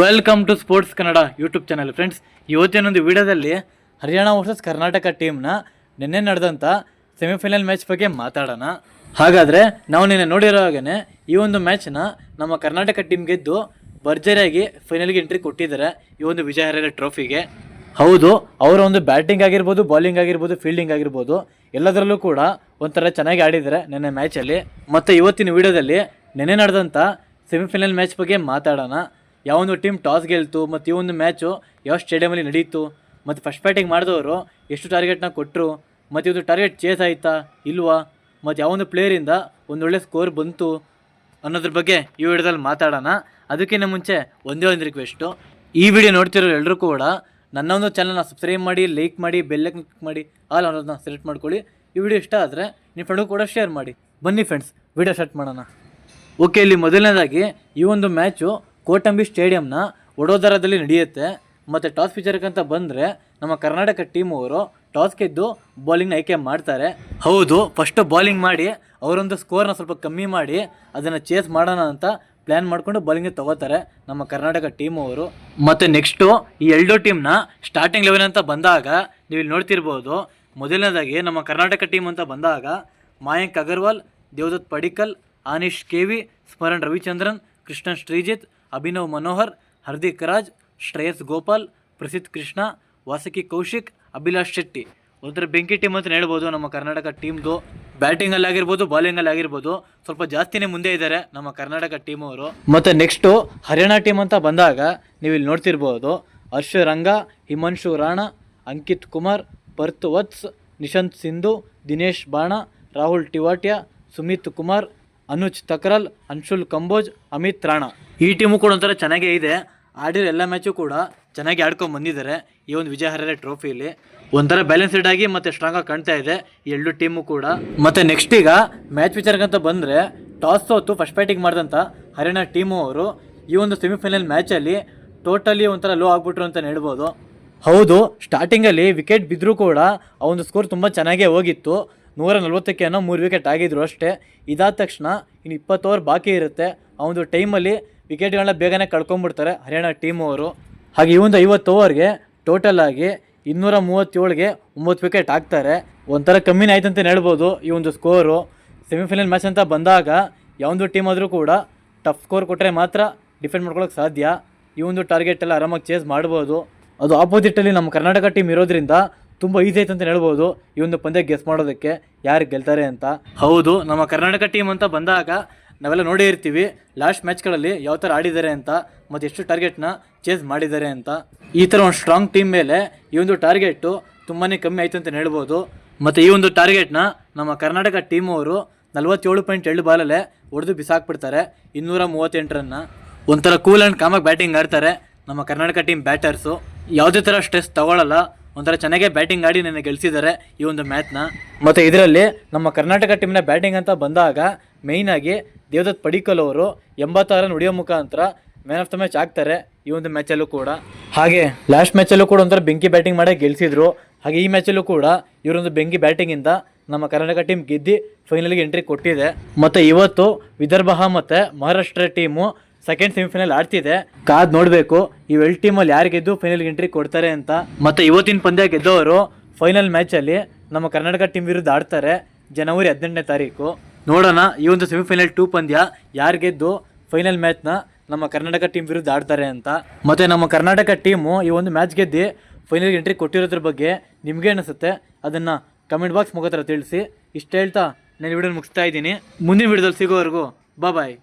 Welcome to sports Kannada YouTube channel friends ಇವತ್ತಿನೊಂದು ವಿಡಿಯೋದಲ್ಲಿ Haryana versus Karnataka ಟೀಮ್ನ ನಿನ್ನೆ ನಡೆದಂಥ ಸೆಮಿಫೈನಲ್ ಮ್ಯಾಚ್ ಬಗ್ಗೆ ಮಾತಾಡೋಣ. ಹಾಗಾದರೆ ನಾವು ನಿನ್ನೆ ನೋಡಿರೋ ಹಾಗೇ ಈ ಒಂದು ಮ್ಯಾಚ್ನ ನಮ್ಮ ಕರ್ನಾಟಕ ಟೀಮ್ ಗೆದ್ದು ಭರ್ಜರಿಯಾಗಿ ಫೈನಲ್ಗೆ ಎಂಟ್ರಿ ಕೊಟ್ಟಿದ್ದಾರೆ ಈ ಒಂದು ವಿಜಯ ಹರಿಯರ ಟ್ರೋಫಿಗೆ ಹೌದು, ಅವರ ಒಂದು ಬ್ಯಾಟಿಂಗ್ ಆಗಿರ್ಬೋದು ಬೌಲಿಂಗ್ ಆಗಿರ್ಬೋದು ಫೀಲ್ಡಿಂಗ್ ಆಗಿರ್ಬೋದು, ಎಲ್ಲದರಲ್ಲೂ ಕೂಡ ಒಂಥರ ಚೆನ್ನಾಗಿ ಆಡಿದ್ದಾರೆ ನಿನ್ನೆ ಮ್ಯಾಚಲ್ಲಿ ಮತ್ತು ಇವತ್ತಿನ ವಿಡಿಯೋದಲ್ಲಿ ನೆನ್ನೆ ನಡೆದಂಥ ಸೆಮಿಫೈನಲ್ ಮ್ಯಾಚ್ ಬಗ್ಗೆ ಮಾತಾಡೋಣ. ಯಾವೊಂದು ಟೀಮ್ ಟಾಸ್ ಗೆಲ್ತು, ಮತ್ತು ಈ ಒಂದು ಮ್ಯಾಚು ಯಾವ ಸ್ಟೇಡಿಯಮಲ್ಲಿ ನಡೀತು, ಮತ್ತು ಫಸ್ಟ್ ಬ್ಯಾಟಿಂಗ್ ಮಾಡಿದವರು ಎಷ್ಟು ಟಾರ್ಗೆಟ್ನ ಕೊಟ್ಟರು ಮತ್ತು ಇದು ಟಾರ್ಗೆಟ್ ಚೇಸ್ ಆಯಿತಾ, ಇಲ್ವಾ, ಮತ್ತು ಯಾವೊಂದು ಪ್ಲೇಯರಿಂದ ಒಂದು ಒಳ್ಳೆ ಸ್ಕೋರ್ ಬಂತು ಅನ್ನೋದ್ರ ಬಗ್ಗೆ ಈ ವಿಡಿಯೋದಲ್ಲಿ ಮಾತಾಡೋಣ. ಅದಕ್ಕಿಂತ ಮುಂಚೆ ಒಂದೇ ಒಂದು ರಿಕ್ವೆಸ್ಟು ಈ ವಿಡಿಯೋ ನೋಡ್ತಿರೋ ಎಲ್ಲರೂ ಕೂಡ ನನ್ನ ಒಂದು ಚಾನಲ್ನ ಸಬ್ಸ್ಕ್ರೈಬ್ ಮಾಡಿ ಲೈಕ್ ಮಾಡಿ ಬೆಲ್ಲ ಕ್ಲಿಕ್ ಮಾಡಿ ಆಲ್ ಅನ್ನೋದನ್ನ ಸೆಲೆಕ್ಟ್ ಮಾಡ್ಕೊಳ್ಳಿ. ಈ ವಿಡಿಯೋ ಇಷ್ಟ ಆದರೆ ನಿಮ್ಮ ಫ್ರೆಂಡ್ಗೂ ಕೂಡ ಶೇರ್ ಮಾಡಿ. ಬನ್ನಿ ಫ್ರೆಂಡ್ಸ್ ವಿಡಿಯೋ ಸ್ಟಾರ್ಟ್ ಮಾಡೋಣ. ಓಕೆ ಇಲ್ಲಿ ಮೊದಲನೇದಾಗಿ ಈ ಒಂದು ಮ್ಯಾಚು ಕೋಟಂಬಿ ಸ್ಟೇಡಿಯಂನ ವಡೋದರದಲ್ಲಿ ನಡೆಯುತ್ತೆ. ಮತ್ತು ಟಾಸ್ ಅಂತ ಬಂದರೆ ನಮ್ಮ ಕರ್ನಾಟಕ ಟೀಮ್ ಅವರು ಟಾಸ್ ಗೆದ್ದು ಬೌಲಿಂಗ್ನ ಆಯ್ಕೆ ಮಾಡ್ತಾರೆ. ಹೌದು ಫಸ್ಟ್ ಬೌಲಿಂಗ್ ಮಾಡಿ, ಅವರೊಂದು ಸ್ಕೋರ್ನ ಸ್ವಲ್ಪ ಕಮ್ಮಿ ಮಾಡಿ, ಅದನ್ನು ಚೇಸ್ ಮಾಡೋಣ ಅಂತ ಪ್ಲ್ಯಾನ್ ಮಾಡಿಕೊಂಡು ಬೌಲಿಂಗ್ಗೆ ತಗೋತಾರೆ ನಮ್ಮ ಕರ್ನಾಟಕ ಟೀಮ್ ಅವರು. ಮತ್ತು ನೆಕ್ಸ್ಟು ಈ ಎಲ್ಡೋ ಟೀಮ್ನ ಸ್ಟಾರ್ಟಿಂಗ್ ಲೆವೆನ್ ಅಂತ ಬಂದಾಗ ನೀವು ಇಲ್ಲಿ ನೋಡ್ತಿರ್ಬೋದು, ಮೊದಲನೇದಾಗಿ ನಮ್ಮ ಕರ್ನಾಟಕ ಟೀಮ್ ಅಂತ ಬಂದಾಗ, ಮಾಯಾಂಕ್ ಅಗರ್ವಾಲ್, ದೇವದತ್ ಪಡಿಕಲ್, ಆನಿಶ್ ಕೆವಿ ಸ್ಮರಣ್ ರವಿಚಂದ್ರನ್ ಕೃಷ್ಣನ್ ಶ್ರೀಜಿತ್, ಅಭಿನವ್ ಮನೋಹರ್, ಹರ್ದಿಕ್ ರಾಜ್, ಶ್ರೇಯಸ್ ಗೋಪಾಲ್, ಪ್ರಸಿದ್ಧ ಕೃಷ್ಣ, ವಾಸಕಿ ಕೌಶಿಕ್, ಅಭಿಲಾಷ್ ಶೆಟ್ಟಿ. ಒಂಥರ ಬೆಂಕಿ ಟೀಮ್ ಅಂತ ಹೇಳ್ಬೋದು ನಮ್ಮ ಕರ್ನಾಟಕ ಟೀಮ್ದು. ಬ್ಯಾಟಿಂಗಲ್ಲಿ ಆಗಿರ್ಬೋದು ಬಾಲಿಂಗಲ್ಲಿ ಆಗಿರ್ಬೋದು. ಸ್ವಲ್ಪ ಜಾಸ್ತಿನೇ ಮುಂದೆ ಇದ್ದಾರೆ ನಮ್ಮ ಕರ್ನಾಟಕ ಟೀಮ್ ಅವರು. ಮತ್ತು ನೆಕ್ಸ್ಟು ಹರಿಯಾಣ ಟೀಮ್ ಅಂತ ಬಂದಾಗ ನೀವು ಇಲ್ಲಿ ನೋಡ್ತಿರ್ಬೋದು ಹರ್ಷ ರಂಗ ಹಿಮಾಂಶು ರಾಣ, ಅಂಕಿತ್ ಕುಮಾರ್, ಪರ್ತ್ ವತ್ಸ್, ನಿಶಾಂತ್ ಸಿಂಧು, ದಿನೇಶ್ ಬಾಣ, ರಾಹುಲ್ ಟಿವಾಟ್ಯ ಸುಮಿತ್ ಕುಮಾರ್ ಅನುಜ್ ತಕ್ರಲ್, ಅನ್ಶುಲ್ ಕಂಬೋಜ್, ಅಮಿತ್ ರಾಣಾ. ಈ ಟೀಮು ಕೂಡ ಒಂಥರ ಚೆನ್ನಾಗೇ ಇದೆ. ಆಡಿರೋ ಎಲ್ಲ ಮ್ಯಾಚು ಕೂಡ ಚೆನ್ನಾಗಿ ಆಡ್ಕೊಂಡು ಬಂದಿದ್ದಾರೆ ಈ ಒಂದು ವಿಜಯ ಹರರೆ ಟ್ರೋಫಿಲಿ ಒಂಥರ ಬ್ಯಾಲೆನ್ಸ್ಡ್ ಆಗಿ ಮತ್ತೆ ಸ್ಟ್ರಾಂಗ್ ಆಗಿ ಕಾಣ್ತಾ ಇದೆ ಎರಡು ಟೀಮು ಕೂಡ. ಮತ್ತೆ ನೆಕ್ಸ್ಟ್ ಈಗ ಮ್ಯಾಚ್ ವಿಚಾರಕ್ಕಂತ ಬಂದರೆ ಟಾಸ್ ಸೋತು ಫಸ್ಟ್ ಬ್ಯಾಟಿಂಗ್ ಮಾಡಿದಂಥ ಹರಿಯಾಣ ಟೀಮು ಅವರು ಈ ಒಂದು ಸೆಮಿಫೈನಲ್ ಮ್ಯಾಚಲ್ಲಿ ಟೋಟಲಿ ಒಂಥರ ಲೋ ಆಗ್ಬಿಟ್ರು ಅಂತ ಹೇಳ್ಬೋದು. ಹೌದು ಸ್ಟಾರ್ಟಿಂಗಲ್ಲಿ ವಿಕೆಟ್ ಬಿದ್ದರೂ ಕೂಡ ಆ ಒಂದು ಸ್ಕೋರ್ ತುಂಬ ಚೆನ್ನಾಗೇ ಹೋಗಿತ್ತು. ನೂರ ನಲ್ವತ್ತಕ್ಕೆ ಏನೋ ಮೂರು ವಿಕೆಟ್ ಆಗಿದ್ರು ಅಷ್ಟೇ. ಇದಾದ ತಕ್ಷಣ ಇನ್ನು ಇಪ್ಪತ್ತು ಓವರ್ ಬಾಕಿ ಇರುತ್ತೆ. ಆ ಒಂದು ಟೈಮಲ್ಲಿ ವಿಕೆಟ್ಗಳನ್ನ ಬೇಗನೆ ಕಳ್ಕೊಂಡ್ಬಿಡ್ತಾರೆ ಹರಿಯಾಣ ಟೀಮ್ ಅವರು. ಹಾಗೆ ಈ ಒಂದು ಐವತ್ತು ಓವರ್ಗೆ ಟೋಟಲ್ ಆಗಿ ಇನ್ನೂರ ಮೂವತ್ತೇಳಿಗೆ ಒಂಬತ್ತು ವಿಕೆಟ್ ಹಾಕ್ತಾರೆ. ಒಂಥರ ಕಮ್ಮಿನೇ ಆಯ್ತು ಅಂತ ಹೇಳ್ಬೋದು ಈ ಒಂದು ಸ್ಕೋರು ಸೆಮಿಫೈನಲ್ ಮ್ಯಾಚ್ ಅಂತ ಬಂದಾಗ ಯಾವೊಂದು ಟೀಮ್ ಆದರೂ ಕೂಡ ಟಫ್ ಸ್ಕೋರ್ ಕೊಟ್ಟರೆ ಮಾತ್ರ ಡಿಫೆಂಡ್ ಮಾಡ್ಕೊಳ್ಳೋಕೆ ಸಾಧ್ಯ. ಈ ಒಂದು ಟಾರ್ಗೆಟ್ ಎಲ್ಲ ಆರಾಮಾಗಿ ಚೇಸ್ ಮಾಡ್ಬೋದು. ಅದು ಆಪೋಸಿಟಲ್ಲಿ ನಮ್ಮ ಕರ್ನಾಟಕ ಟೀಮ್ ಇರೋದ್ರಿಂದ ತುಂಬ ಈಸಿ ಆಯ್ತು ಅಂತ ಹೇಳ್ಬೋದು. ಈ ಒಂದು ಪಂದ್ಯ ಗೆಸ್ ಮಾಡೋದಕ್ಕೆ ಯಾರು ಗೆಲ್ತಾರೆ ಅಂತ. ಹೌದು, ನಮ್ಮ ಕರ್ನಾಟಕ ಟೀಮ್ ಅಂತ ಬಂದಾಗ ನಾವೆಲ್ಲ ನೋಡೇ ಇರ್ತೀವಿ. ಲಾಸ್ಟ್ ಮ್ಯಾಚ್ಗಳಲ್ಲಿ ಯಾವ ಥರ ಆಡಿದ್ದಾರೆ ಅಂತ, ಮತ್ತು ಎಷ್ಟು ಟಾರ್ಗೆಟ್ನ ಚೇಸ್ ಮಾಡಿದ್ದಾರೆ ಅಂತ. ಈ ಥರ ಒಂದು ಸ್ಟ್ರಾಂಗ್ ಟೀಮ್ ಮೇಲೆ ಈ ಒಂದು ಟಾರ್ಗೆಟು ತುಂಬಾ ಕಮ್ಮಿ ಆಯಿತು ಅಂತ ಹೇಳ್ಬೋದು. ಮತ್ತು ಈ ಒಂದು ಟಾರ್ಗೆಟ್ನ ನಮ್ಮ ಕರ್ನಾಟಕ ಟೀಮ್ ಅವರು ನಲ್ವತ್ತೇಳು ಪಾಯಿಂಟ್ ಎರಡು ಬಾಲಲ್ಲೇ ಹೊಡೆದು ಬಿಸಾಕ್ಬಿಡ್ತಾರೆ. ಇನ್ನೂರ ಮೂವತ್ತೆಂಟರನ್ನು. ಒಂಥರ ಕೂಲ್ ಆ್ಯಂಡ್ ಕಾಮಾಗಿ ಬ್ಯಾಟಿಂಗ್ ಆಡ್ತಾರೆ ನಮ್ಮ ಕರ್ನಾಟಕ ಟೀಮ್ ಬ್ಯಾಟರ್ಸು ಯಾವುದೇ ಥರ ಸ್ಟ್ರೆಸ್ ತಗೊಳ್ಳಲ್ಲ ಒಂಥರ ಚೆನ್ನಾಗೇ ಬ್ಯಾಟಿಂಗ್ ಆಡಿ ನನಗೆ ಗೆಲ್ಸಿದ್ದಾರೆ ಈ ಒಂದು ಮ್ಯಾಚ್ನ. ಮತ್ತು ಇದರಲ್ಲಿ ನಮ್ಮ ಕರ್ನಾಟಕ ಟೀಮ್ನ ಬ್ಯಾಟಿಂಗ್ ಅಂತ ಬಂದಾಗ ಮೇಯ್ನಾಗಿ ದೇವದತ್ ಪಡಿಕಲ್ ಅವರು ಎಂಬತ್ತಾರು ರನ್ ಹೊಡೆಯೋ ಮುಖಾಂತರ ಮ್ಯಾನ್ ಆಫ್ ದ ಮ್ಯಾಚ್ ಆಗ್ತಾರೆ ಈ ಒಂದು ಮ್ಯಾಚಲ್ಲೂ ಕೂಡ. ಹಾಗೆ ಲಾಸ್ಟ್ ಮ್ಯಾಚಲ್ಲೂ ಕೂಡ ಒಂಥರ ಬೆಂಕಿ ಬ್ಯಾಟಿಂಗ್ ಮಾಡೇ ಗೆಲ್ಸಿದ್ರು. ಹಾಗೆ ಈ ಮ್ಯಾಚಲ್ಲೂ ಕೂಡ ಇವರೊಂದು ಬೆಂಕಿ ಬ್ಯಾಟಿಂಗಿಂದ ನಮ್ಮ ಕರ್ನಾಟಕ ಟೀಮ್ ಗೆದ್ದು ಫೈನಲ್ಗೆ ಎಂಟ್ರಿ ಕೊಟ್ಟಿದೆ. ಮತ್ತು ಇವತ್ತು ವಿದರ್ಭ ಮತ್ತು ಮಹಾರಾಷ್ಟ್ರ ಟೀಮು ಸೆಕೆಂಡ್ ಸೆಮಿಫೈನಲ್ ಆಡ್ತಿದೆ. ಕಾದ್ ನೋಡಬೇಕು ಟೀಮ್ ಟೀಮಲ್ಲಿ ಯಾರು ಗೆದ್ದು ಫೈನಲ್ಗೆ ಎಂಟ್ರಿ ಕೊಡ್ತಾರೆ ಅಂತ. ಮತ್ತೆ ಇವತ್ತಿನ ಪಂದ್ಯ ಗೆದ್ದವರು ಫೈನಲ್ ಮ್ಯಾಚಲ್ಲಿ ನಮ್ಮ ಕರ್ನಾಟಕ ಟೀಮ್ ವಿರುದ್ಧ ಆಡ್ತಾರೆ, ಜನವರಿ ಹದಿನೆಂಟನೇ ತಾರೀಕು. ನೋಡೋಣ, ಈ ಒಂದು ಸೆಮಿಫೈನಲ್ ಟೂ ಪಂದ್ಯ ಯಾರು ಗೆದ್ದು ಫೈನಲ್ ಮ್ಯಾಚ್ನ ನಮ್ಮ ಕರ್ನಾಟಕ ಟೀಮ್ ವಿರುದ್ಧ ಆಡ್ತಾರೆ ಅಂತ. ಮತ್ತು ನಮ್ಮ ಕರ್ನಾಟಕ ಟೀಮು ಈ ಒಂದು ಮ್ಯಾಚ್ ಗೆದ್ದು ಫೈನಲ್ಗೆ ಎಂಟ್ರಿ ಕೊಟ್ಟಿರೋದ್ರ ಬಗ್ಗೆ ನಿಮಗೆ ಅನಿಸುತ್ತೆ? ಅದನ್ನು ಕಮೆಂಟ್ ಬಾಕ್ಸ್ ಮುಖಾಂತರ ತಿಳಿಸಿ. ಇಷ್ಟು ಹೇಳ್ತಾ ನಾನು ವಿಡಿಯೋ ಮುಗಿಸ್ತಾ ಇದ್ದೀನಿ. ಮುಂದಿನ ವಿಡಿಯೋದಲ್ಲಿ ಸಿಗೋವರೆಗೂ ಬಾಯ್